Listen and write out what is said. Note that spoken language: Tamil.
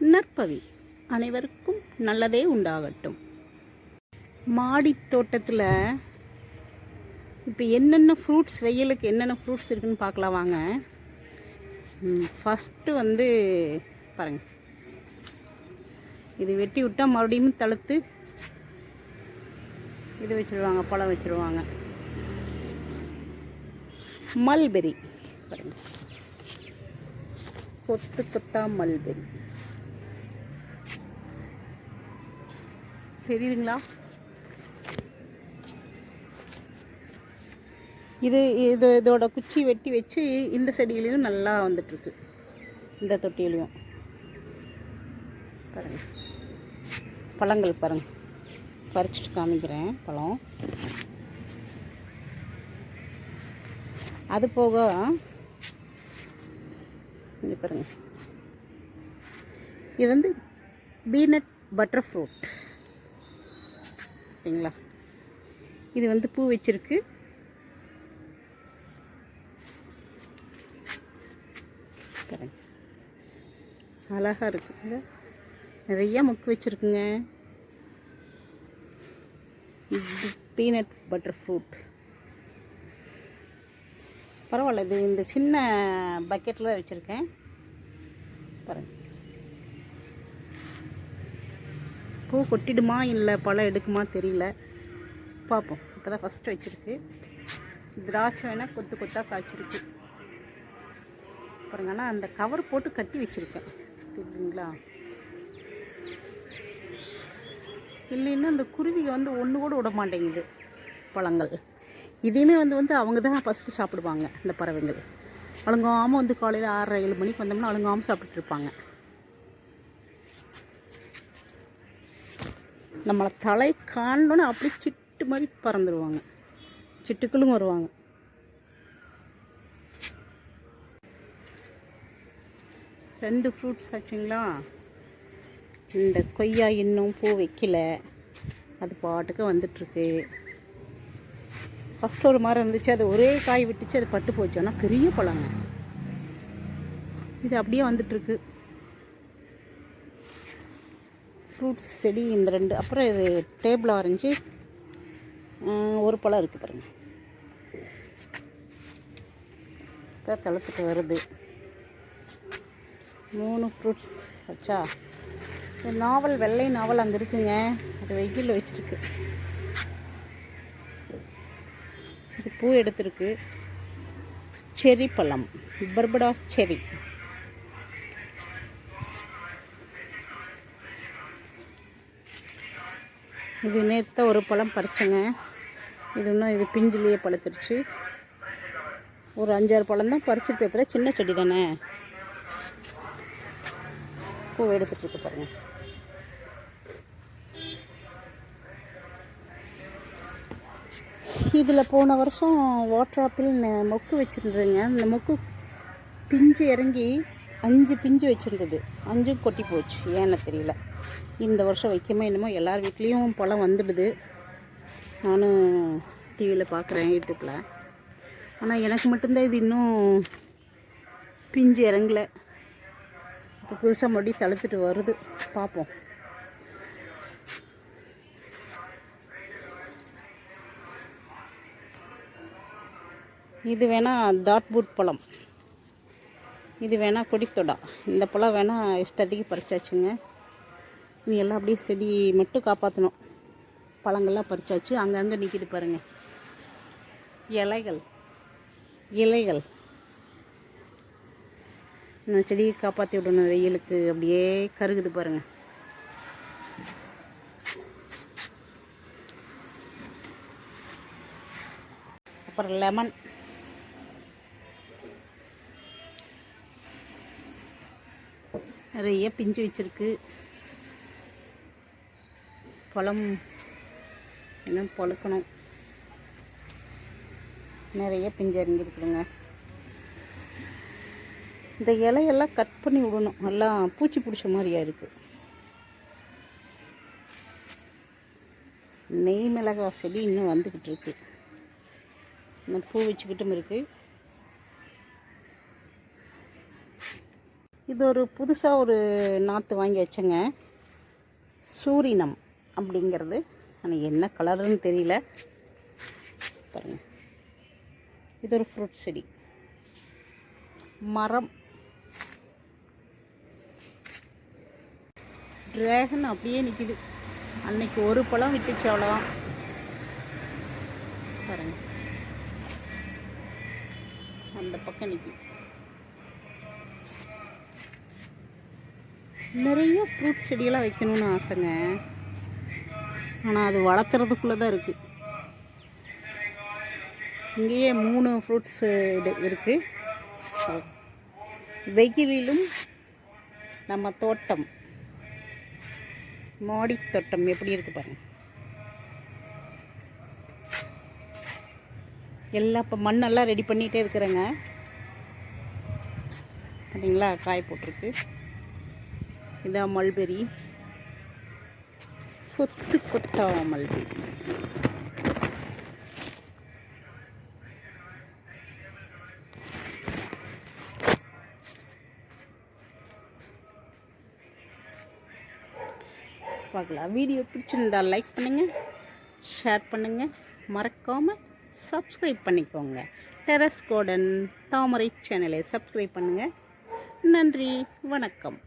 நற்பவி அனைவருக்கும் நல்லதே உண்டாகட்டும். மாடி தோட்டத்தில் இப்போ என்னென்ன ஃப்ரூட்ஸ் வெயிலுக்கு என்னென்ன ஃப்ரூட்ஸ் இருக்குன்னு பார்க்கலாம் வாங்க. ஃபஸ்ட்டு வந்து பாருங்க. இது வெட்டி விட்டால் மறுபடியும் தழுத்து இது வச்சுருவாங்க பழம் வச்சுருவாங்க. மல்பெரி பாருங்க. கொத்து கொத்தா மல்பெரி. தெரியுதுங்களா? இது இது இதோட குச்சி வெட்டி வச்சு இந்த செடியிலையும் நல்லா வந்துட்டுருக்கு. இந்த தொட்டியிலையும். பாருங்க. பழங்கள் பாருங்க. பறிச்சுட்டு காமிக்கிறேன் பழம். அது போக இது பாருங்க. இது வந்து பீனட் பட்டர் ஃப்ரூட் ஓகேங்களா இது வந்து பூ வச்சிருக்கு. அழகாக இருக்குங்க நிறையா முக்கு வச்சுருக்குங்க. பீனட் பட்டர் ஃப்ரூட் பரவாயில்ல இது இந்த சின்ன பக்கெட்டில் வச்சுருக்கேன். பாருங்கள் பூ கொட்டிடுமா இல்லை பழம் எடுக்குமா தெரியல. பார்ப்போம். இப்போ தான் ஃபஸ்ட்டு வச்சுருக்கு. திராட்சை வேணால் கொத்து கொத்தாக காய்ச்சிருக்கு. பாருங்க ஆனால் அந்த கவர் போட்டு கட்டி வச்சுருக்கேன். தெரியுங்களா இல்லைன்னா அந்த குருவிங்க வந்து ஒன்று கூட விட மாட்டேங்குது பழங்கள். இதையுமே வந்து வந்து அவங்க தான் ஃபஸ்ட்டு சாப்பிடுவாங்க இந்த பறவைகள். அழுங்காமல் வந்து காலையில் ஆறரை ஏழு மணிக்கு வந்தோம்னா அழுங்காமல் சாப்பிட்டுருப்பாங்க நம்மளை தலை காண்டோன்னு அப்படியே சிட்டு மாதிரி பறந்துடுவாங்க சிட்டுக்களும் வருவாங்க. ரெண்டு ஃப்ரூட்ஸ் ஆச்சுங்களா? இந்த கொய்யா இன்னும் பூ வைக்கல. அது பாட்டுக்கு வந்துட்டுருக்கு. ஃபஸ்ட் ஒரு மரம் இருந்துச்சு. அது ஒரே காய் விட்டுச்சு. அது பட்டு போச்சு. ஆனால் பெரிய பழங்க. இது அப்படியே வந்துட்டுருக்கு. ஃப்ரூட்ஸ் செடி இந்த ரெண்டு. அப்புறம் இது டேபிள் ஆரஞ்சு. ஒரு பழம் இருக்குது பாருங்கள் இப்போ தளத்துக்கு வருது. மூணு ஃப்ரூட்ஸ் வச்சா இந்த நாவல் வெள்ளை நாவல் அங்கே இருக்குங்க. அது வெயிலில் வச்சுருக்கு. இது பூ எடுத்திருக்கு. செரி பழம் பர்படா செரி இது நேற்று ஒரு பழம் பறிச்சேங்க. இது இன்னும் இது பிஞ்சிலேயே பழுத்துருச்சு. ஒரு அஞ்சாறு பழம் தான் பறிச்சிட்டு இப்போ தான் சின்ன செடி தானே. பூ எடுத்துகிட்டு இருக்கு பாருங்க. இதில் போன வருஷம் வாட்டர் ஆப்பிள் நெ- மொக்கு வச்சுருந்ததுங்க. அந்த மொக்கு பிஞ்சு இறங்கி அஞ்சு பிஞ்சு வச்சுருந்தது. அஞ்சும் கொட்டி போச்சு. ஏன்னு தெரியல. இந்த வருஷம் வைக்கமே என்னமோ எல்லார் வீட்லேயும் பழம் வந்துடுது. நானும் டிவியில் பார்க்குறேன் யூடியூப்பில் ஆனால் எனக்கு மட்டும்தான் இது இன்னும் பிஞ்சு இறங்கல. இப்போ புதுசாக மறுபடியும் தளர்த்துட்டு வருது. பார்ப்போம் இது வேணால் தாட்பூட் பழம். இது வேணால் கொடித்தொடா. இந்த பழம் வேணால் இஷ்டத்துக்கு பறிச்சாச்சுங்க. இது எல்லாம் அப்படியே செடி மட்டும் காப்பாற்றணும் பழங்கள்லாம் பறிச்சாச்சு. அங்கங்கே நிற்கிது பாருங்கள் இலைகள். இலைகள். இந்த செடியை காப்பாற்றி விடணும். வெயிலுக்கு அப்படியே கருகுது பாருங்க. அப்புறம் லெமன். நிறைய பிஞ்சு வச்சிருக்கு. பழம் இன்னும் பழுக்கணும். நிறைய பிஞ்சு இறங்கியிருக்குதுங்க. இந்த இலையெல்லாம் கட் பண்ணி விடணும். நல்லா பூச்சி பிடிச்ச மாதிரியா இருக்குது நெய் மிளகாய் செடி இன்னும் வந்துக்கிட்டு இருக்குது இன்னும் பூ வச்சுக்கிட்டும் இருக்குது இது ஒரு புதுசாக ஒரு நாற்று வாங்கி வச்சேங்க. சூரினம் அப்படிங்கிறது. ஆனால் என்ன கலருன்னு தெரியல. பாருங்கள் இது ஒரு ஃப்ரூட் செடி. மரம். ட்ராகன் அப்படியே நிற்கிது அன்னைக்கு ஒரு பழம் விட்டுச்சு அவ்வளோதான் பாருங்க. அந்த பக்கம் நிற்கிது நிறைய ஃப்ரூட் செடியெல்லாம் வைக்கணும்னு ஆசைங்க. ஆனால் அது வளர்த்துறதுக்குள்ளே தான் இருக்குது இங்கேயே மூணு ஃப்ரூட்ஸ் இருக்குது வெயிலிலும் நம்ம தோட்டம் மாடி தோட்டம் எப்படி இருக்கு பாருங்க. எல்லாம் இப்போ மண்ணெல்லாம் ரெடி பண்ணிகிட்டே இருக்கிறேங்க. பார்த்தீங்களா காய் போட்டிருக்கு. இதான் மல்பெரி. கொத்து கொத்தா மல்பெரி. பார்க்கலாம். வீடியோ பிடிச்சிருந்தா லைக் பண்ணுங்கள் ஷேர் பண்ணுங்கள் மறக்காமல் சப்ஸ்கிரைப் பண்ணிக்கோங்க. டெரஸ் கோடன் தாமரை சேனலை சப்ஸ்கிரைப் பண்ணுங்கள் நன்றி வணக்கம்.